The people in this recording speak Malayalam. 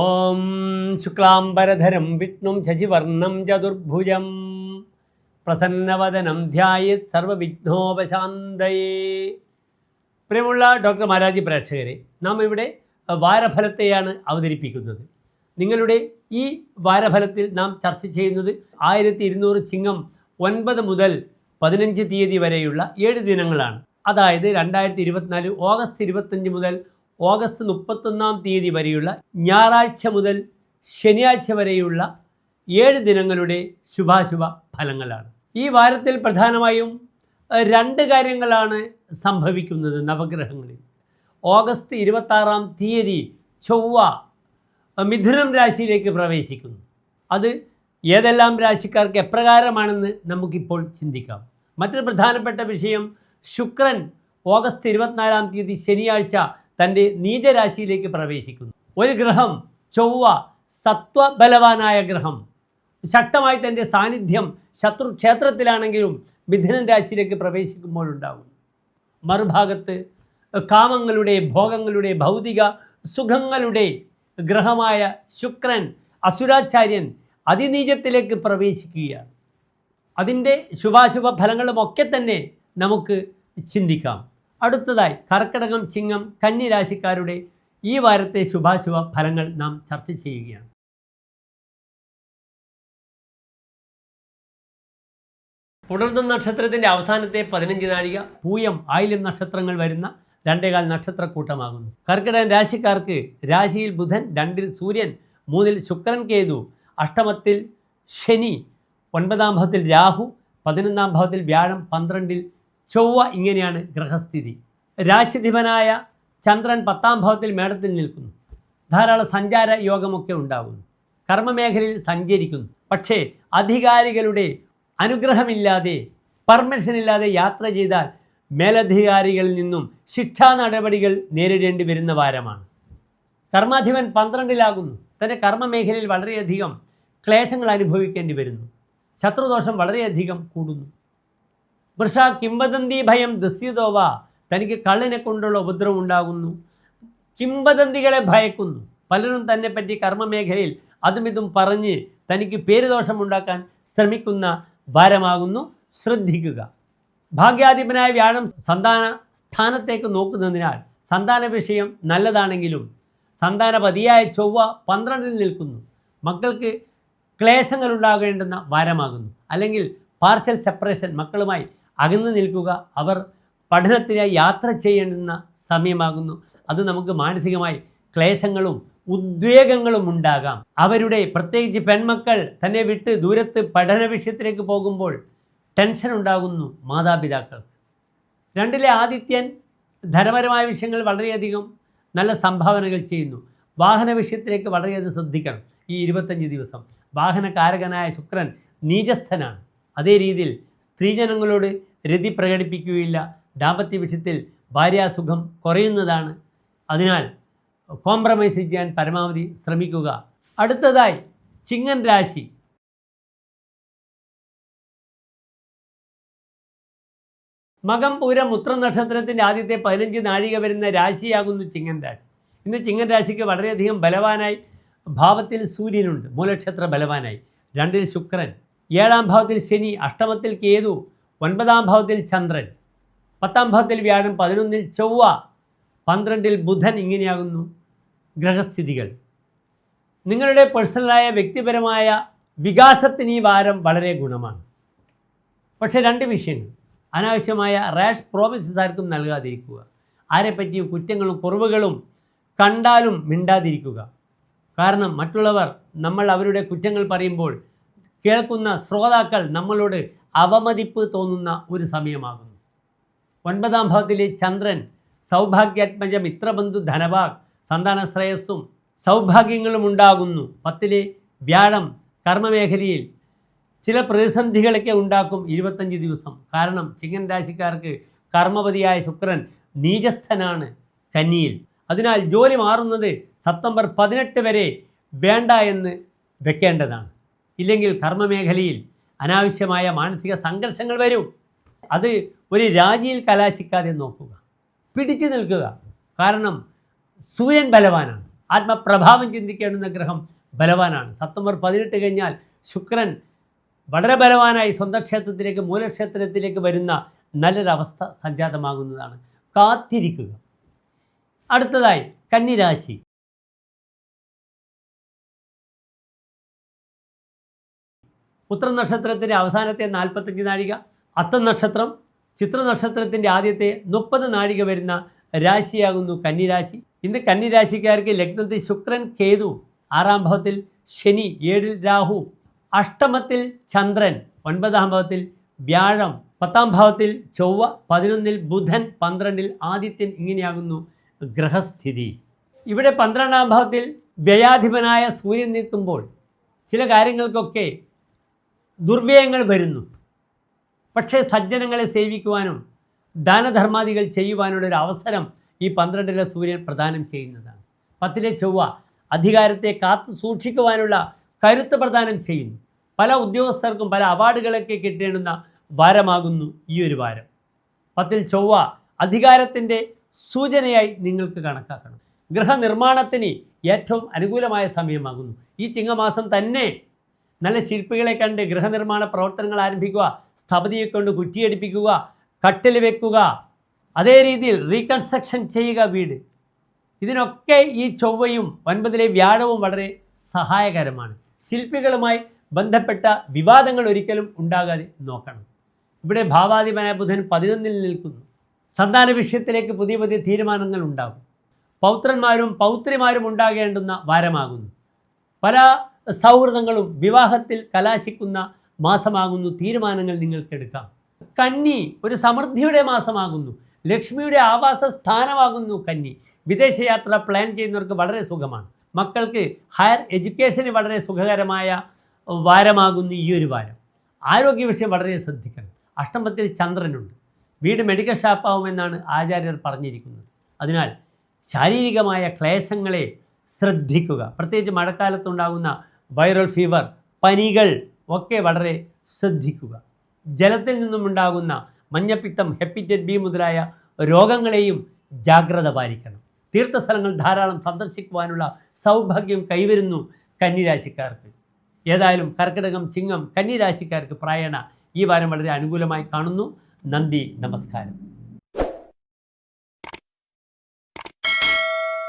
ഓം ശുക്ലാംബരധരം വിഷ്ണും ശശിവർണം ചതുർഭുജം. പ്രസന്നവദനം ധ്യായത് സർവവിഘ്നോപശാന്തയേ. പ്രിയമുള്ള ഡോക്ടർ മാരാജി പ്രേക്ഷകരെ നാം ഇവിടെ വാരഫലത്തെയാണ് അവതരിപ്പിക്കുന്നത്. നിങ്ങളുടെ ഈ വാരഫലത്തിൽ നാം ചർച്ച ചെയ്യുന്നത് ആയിരത്തി ഇരുന്നൂറ് ചിങ്ങം ഒൻപത് മുതൽ പതിനഞ്ച് തീയതി വരെയുള്ള ഏഴ് ദിനങ്ങളാണ്. അതായത് രണ്ടായിരത്തി ഇരുപത്തിനാല് ഓഗസ്റ്റ് ഇരുപത്തഞ്ച് മുതൽ ഓഗസ്റ്റ് മുപ്പത്തൊന്നാം തീയതി വരെയുള്ള ഞായറാഴ്ച മുതൽ ശനിയാഴ്ച വരെയുള്ള ഏഴ് ദിനങ്ങളുടെ ശുഭാശുഭ ഫലങ്ങളാണ്. ഈ വാരത്തിൽ പ്രധാനമായും രണ്ട് കാര്യങ്ങളാണ് സംഭവിക്കുന്നത് നവഗ്രഹങ്ങളിൽ. ഓഗസ്റ്റ് ഇരുപത്താറാം തീയതി ചൊവ്വ മിഥുനം രാശിയിലേക്ക് പ്രവേശിക്കുന്നു. അത് ഏതെല്ലാം രാശിക്കാർക്ക് എപ്രകാരമാണെന്ന് നമുക്കിപ്പോൾ ചിന്തിക്കാം. മറ്റൊരു പ്രധാനപ്പെട്ട വിഷയം ശുക്രൻ ഓഗസ്റ്റ് ഇരുപത്തിനാലാം തീയതി ശനിയാഴ്ച തന്റെ നീചരാശിയിലേക്ക് പ്രവേശിക്കുന്നു. ഒരു ഗ്രഹം ചൊവ്വ സത്വബലവാനായ ഗ്രഹം. ശക്തമായി തന്റെ സാന്നിധ്യം ശത്രു ക്ഷേത്രത്തിലാണെങ്കിലും മിഥുനൻ രാശിയിലേക്ക് പ്രവേശിക്കുമ്പോഴുണ്ടാകും. മറുഭാഗത്ത് കാമങ്ങളുടെ ഭോഗങ്ങളുടെ ഭൗതിക സുഖങ്ങളുടെ ഗ്രഹമായ ശുക്രൻ അസുരാചാര്യൻ അതിനീചത്തിലേക്ക് പ്രവേശിക്കുകയാണ്. അതിന്റെ ശുഭാശുഭ ഫലങ്ങളുമൊക്കെ തന്നെ നമുക്ക് ചിന്തിക്കാം. അടുത്തതായി കർക്കിടകം ചിങ്ങം കന്നി രാശിക്കാരുടെ ഈ വാരത്തെ ശുഭാശുഭ ഫലങ്ങൾ നാം ചർച്ച ചെയ്യുകയാണ്. പുണർന്ന നക്ഷത്രത്തിന്റെ അവസാനത്തെ പതിനഞ്ച് നാഴിക പൂയം ആയില്യം നക്ഷത്രങ്ങൾ വരുന്ന രണ്ടേകാൽ നക്ഷത്രക്കൂട്ടമാകുന്നു. കർക്കിടകൻ രാശിക്കാർക്ക് രാശിയിൽ ബുധൻ രണ്ടിൽ സൂര്യൻ മൂന്നിൽ ശുക്രൻ കേതു അഷ്ടമത്തിൽ ശനി ഒൻപതാം ഭാവത്തിൽ രാഹു പതിനൊന്നാം ഭാവത്തിൽ വ്യാഴം പന്ത്രണ്ടിൽ ചൊവ്വ ഇങ്ങനെയാണ് ഗ്രഹസ്ഥിതി. രാശിധിപനായ ചന്ദ്രൻ പത്താം ഭാവത്തിൽ മേടത്തിൽ നിൽക്കുന്നു. ധാരാളം സഞ്ചാര യോഗമൊക്കെ ഉണ്ടാകുന്നു കർമ്മമേഖലയിൽ സഞ്ചരിക്കുന്നു. പക്ഷേ അധികാരികളുടെ അനുഗ്രഹമില്ലാതെ പെർമിഷൻ ഇല്ലാതെ യാത്ര ചെയ്താൽ മേലധികാരികളിൽ നിന്നും ശിക്ഷാ നടപടികൾ നേരിടേണ്ടി വരുന്ന വാരമാണ്. കർമാധിപൻ പന്ത്രണ്ടിലാകുന്നു. തന്റെ കർമ്മമേഖലയിൽ വളരെയധികം ക്ലേശങ്ങൾ അനുഭവിക്കേണ്ടി വരുന്നു. ശത്രുദോഷം വളരെയധികം കൂടുന്നു. വൃഷ കിംവദന്തി ഭയം ദസ്യുതോവ തനിക്ക് കള്ളിനെ കൊണ്ടുള്ള ഉപദ്രവം ഉണ്ടാകുന്നു. കിംവദന്തികളെ ഭയക്കുന്നു. പലരും തന്നെ പറ്റി കർമ്മമേഖലയിൽ അതും ഇതും പറഞ്ഞ് തനിക്ക് പേരുദോഷമുണ്ടാക്കാൻ ശ്രമിക്കുന്ന വാരമാകുന്നു. ശ്രദ്ധിക്കുക. ഭാഗ്യാധിപനായ വ്യാഴം സന്താന സ്ഥാനത്തേക്ക് നോക്കുന്നതിനാൽ സന്താന വിഷയം നല്ലതാണെങ്കിലും സന്താനപതിയായ ചൊവ്വ പന്ത്രണ്ടിൽ നിൽക്കുന്നു. മക്കൾക്ക് ക്ലേശങ്ങൾ ഉണ്ടാകേണ്ടുന്ന വാരമാകുന്നു. അല്ലെങ്കിൽ പാർഷ്യൽ സെപ്പറേഷൻ മക്കളുമായി അകന്നു നിൽക്കുക. അവർ പഠനത്തിനായി യാത്ര ചെയ്യേണ്ടുന്ന സമയമാകുന്നു. അത് നമുക്ക് മാനസികമായി ക്ലേശങ്ങളും ഉദ്വേഗങ്ങളും ഉണ്ടാകാം. അവരുടെ പ്രത്യേകിച്ച് പെൺമക്കൾ തന്നെ വിട്ട് ദൂരത്ത് പഠന വിഷയത്തിലേക്ക് പോകുമ്പോൾ ടെൻഷൻ ഉണ്ടാകുന്നു മാതാപിതാക്കൾക്ക്. രണ്ടിലെ ആദിത്യൻ ധനപരമായ വിഷയങ്ങൾ വളരെയധികം നല്ല സംഭാവനകൾ ചെയ്യുന്നു. വാഹന വിഷയത്തിലേക്ക് വളരെയധികം ശ്രദ്ധിക്കണം. ഈ ഇരുപത്തഞ്ച് ദിവസം. വാഹനകാരകനായ ശുക്രൻ നീചസ്ഥനാണ്. അതേ രീതിയിൽ സ്ത്രീജനങ്ങളോട് രതി പ്രകടിപ്പിക്കുകയില്ല. ദാമ്പത്യ വിഷയത്തിൽ ഭാര്യാസുഖം കുറയുന്നതാണ്. അതിനാൽ കോംപ്രമൈസ് ചെയ്യാൻ പരമാവധി ശ്രമിക്കുക. അടുത്തതായി ചിങ്ങൻ രാശി. മകം പൂരം ഉത്ര നക്ഷത്രത്തിന്റെ ആദ്യത്തെ പതിനഞ്ച് നാഴിക വരുന്ന രാശിയാകുന്നു ചിങ്ങൻ രാശി. ഇന്ന് ചിങ്ങൻ രാശിക്ക് വളരെയധികം ബലവാനായി ഭാവത്തിൽ സൂര്യനുണ്ട്. മൂലക്ഷത്ര ബലവാനായി. രണ്ടിൽ ശുക്രൻ. ഏഴാം ഭാവത്തിൽ ശനി. അഷ്ടമത്തിൽ കേതു. ഒൻപതാം ഭാവത്തിൽ ചന്ദ്രൻ പത്താം ഭാവത്തിൽ വ്യാഴം പതിനൊന്നിൽ ചൊവ്വ പന്ത്രണ്ടിൽ ബുധൻ ഇങ്ങനെയാകുന്നു ഗ്രഹസ്ഥിതികൾ. നിങ്ങളുടെ പേഴ്സണലായ വ്യക്തിപരമായ വികാസത്തിന് ഈ വാരം വളരെ ഗുണമാണ്. പക്ഷേ രണ്ട് വിഷയങ്ങൾ. അനാവശ്യമായ റാഷ് പ്രോമിസസ് ആർക്കും നൽകാതിരിക്കുക. ആരെപ്പറ്റിയും കുറ്റങ്ങളും കുറവുകളും കണ്ടാലും മിണ്ടാതിരിക്കുക. കാരണം മറ്റുള്ളവർ നമ്മൾ അവരുടെ കുറ്റങ്ങൾ പറയുമ്പോൾ കേൾക്കുന്ന ശ്രോതാക്കൾ നമ്മളോട് അവമതിപ്പ് തോന്നുന്ന ഒരു സമയമാകുന്നു. ഒൻപതാം ഭാവത്തിലെ ചന്ദ്രൻ സൗഭാഗ്യാത്മജ മിത്രബന്ധു ധനഭാഗ് സന്താന ശ്രേയസ്സും സൗഭാഗ്യങ്ങളും ഉണ്ടാകുന്നു. പത്തിലെ വ്യാഴം കർമ്മമേഖലയിൽ ചില പ്രതിസന്ധികളൊക്കെ ഉണ്ടാക്കും ഇരുപത്തഞ്ച് ദിവസം. കാരണം ചിങ്ങൻ രാശിക്കാർക്ക് കർമ്മപതിയായ ശുക്രൻ നീചസ്ഥനാണ് കന്നിയിൽ. അതിനാൽ ജോലി മാറുന്നത് സെപ്റ്റംബർ പതിനെട്ട് വരെ വേണ്ട എന്ന് വെക്കേണ്ടതാണ്. ഇല്ലെങ്കിൽ കർമ്മമേഖലയിൽ അനാവശ്യമായ മാനസിക സംഘർഷങ്ങൾ വരും. അത് ഒരു രാജിയിൽ കലാശിക്കാതെ നോക്കുക. പിടിച്ചു നിൽക്കുക. കാരണം സൂര്യൻ ബലവാനാണ്. ആത്മപ്രഭാവം ചിന്തിക്കേണ്ടുന്ന ഗ്രഹം ബലവാനാണ്. സെപ്റ്റംബർ പതിനെട്ട് കഴിഞ്ഞാൽ ശുക്രൻ വളരെ ബലവാനായി സ്വന്തം ക്ഷേത്രത്തിലേക്ക് മൂലക്ഷേത്രത്തിലേക്ക് വരുന്ന നല്ലൊരവസ്ഥ സംജാതമാകുന്നതാണ്. കാത്തിരിക്കുക. അടുത്തതായി കന്നിരാശി. ഉത്തര നക്ഷത്രത്തിന്റെ അവസാനത്തെ നാൽപ്പത്തഞ്ച് നാഴിക അത്ത നക്ഷത്രം ചിത്ര നക്ഷത്രത്തിന്റെ ആദ്യത്തെ മുപ്പത് നാഴിക വരുന്ന രാശിയാകുന്നു കന്നിരാശി. ഇന്ന് കന്നിരാശിക്കാർക്ക് ലഗ്നത്തിൽ ശുക്രൻ കേതു ആറാം ഭാവത്തിൽ ശനി ഏഴിൽ രാഹു അഷ്ടമത്തിൽ ചന്ദ്രൻ ഒൻപതാം ഭാവത്തിൽ വ്യാഴം പത്താം ഭാവത്തിൽ ചൊവ്വ പതിനൊന്നിൽ ബുധൻ പന്ത്രണ്ടിൽ ആദിത്യൻ ഇങ്ങനെയാകുന്നു ഗ്രഹസ്ഥിതി. ഇവിടെ പന്ത്രണ്ടാം ഭാവത്തിൽ വ്യയാധിപനായ സൂര്യൻ നിൽക്കുമ്പോൾ ചില കാര്യങ്ങൾക്കൊക്കെ ദുർവ്യയങ്ങൾ വരുന്നു. പക്ഷേ സജ്ജനങ്ങളെ സേവിക്കുവാനും ദാനധർമാദികൾ ചെയ്യുവാനുള്ള ഒരു അവസരം ഈ പന്ത്രണ്ടിലെ സൂര്യൻ പ്രദാനം ചെയ്യുന്നതാണ്. പത്തിലെ ചൊവ്വ അധികാരത്തെ കാത്തു സൂക്ഷിക്കുവാനുള്ള കരുത്ത് പ്രദാനം ചെയ്യുന്നു. പല ഉദ്യോഗസ്ഥർക്കും പല അവാർഡുകളൊക്കെ കിട്ടേണ്ടുന്ന വാരമാകുന്നു ഈ ഒരു വാരം. പത്തിൽ ചൊവ്വ അധികാരത്തിന്റെ സൂചനയായി നിങ്ങൾക്ക് കണക്കാക്കണം. ഗൃഹനിർമ്മാണത്തിന് ഏറ്റവും അനുകൂലമായ സമയമാകുന്നു. ഈ ചിങ്ങമാസം തന്നെ നല്ല ശില്പികളെ കണ്ട് ഗൃഹനിർമ്മാണ പ്രവർത്തനങ്ങൾ ആരംഭിക്കുക സ്ഥപതിയെ കൊണ്ട് കുറ്റിയടിപ്പിക്കുക കട്ടിൽ വെക്കുക അതേ രീതിയിൽ റീകൺസ്ട്രക്ഷൻ ചെയ്യുക വീട്. ഇതിനൊക്കെ ഈ ചൊവ്വയും ഒൻപതിലെ വ്യാഴവും വളരെ സഹായകരമാണ്. ശില്പികളുമായി ബന്ധപ്പെട്ട വിവാദങ്ങൾ ഒരിക്കലും ഉണ്ടാകാതെ നോക്കണം. ഇവിടെ ഭാവാധിപനായ ബുധൻ പതിനൊന്നിൽ നിൽക്കുന്നു. സന്താന വിഷയത്തിലേക്ക് പുതിയ പുതിയ തീരുമാനങ്ങൾ ഉണ്ടാകും. പൗത്രന്മാരും പൗത്രിമാരും ഉണ്ടാകേണ്ടുന്ന വാരമാകുന്നു. പല സൗഹൃദങ്ങളും വിവാഹത്തിൽ കലാശിക്കുന്ന മാസമാകുന്നു. തീരുമാനങ്ങൾ നിങ്ങൾക്ക് എടുക്കാം കന്നി ഒരു സമൃദ്ധിയുടെ മാസമാകുന്നു. ലക്ഷ്മിയുടെ ആവാസ സ്ഥാനമാകുന്നു കന്നി. വിദേശയാത്ര പ്ലാൻ ചെയ്യുന്നവർക്ക് വളരെ സുഖമാണ്. മക്കൾക്ക് ഹയർ എഡ്യൂക്കേഷന് വളരെ സുഖകരമായ വാരമാകുന്നു ഈ ഒരു വാരം. ആരോഗ്യ വിഷയം വളരെ ശ്രദ്ധിക്കണം. അഷ്ടമത്തിൽ ചന്ദ്രനുണ്ട്. വീട് മെഡിക്കൽ ഷാപ്പാവുമെന്നാണ് ആചാര്യർ പറഞ്ഞിരിക്കുന്നത്. അതിനാൽ ശാരീരികമായ ക്ലേശങ്ങളെ ശ്രദ്ധിക്കുക. പ്രത്യേകിച്ച് മഴക്കാലത്തുണ്ടാകുന്ന വൈറൽ ഫീവർ പനികൾ ഒക്കെ വളരെ ശ്രദ്ധിക്കുക. ജലത്തിൽ നിന്നുമുണ്ടാകുന്ന മഞ്ഞപ്പിത്തം ഹെപ്പിറ്റൈറ്റ് ബി മുതലായ രോഗങ്ങളെയും ജാഗ്രത പാലിക്കണം. തീർത്ഥസ്ഥലങ്ങൾ ധാരാളം സന്ദർശിക്കുവാനുള്ള സൗഭാഗ്യം കൈവരുന്നു കന്നിരാശിക്കാർക്ക്. ഏതായാലും കർക്കിടകം ചിങ്ങം കന്നിരാശിക്കാർക്ക് പ്രായണ ഈ വാരം വളരെ അനുകൂലമായി കാണുന്നു. നന്ദി നമസ്കാരം.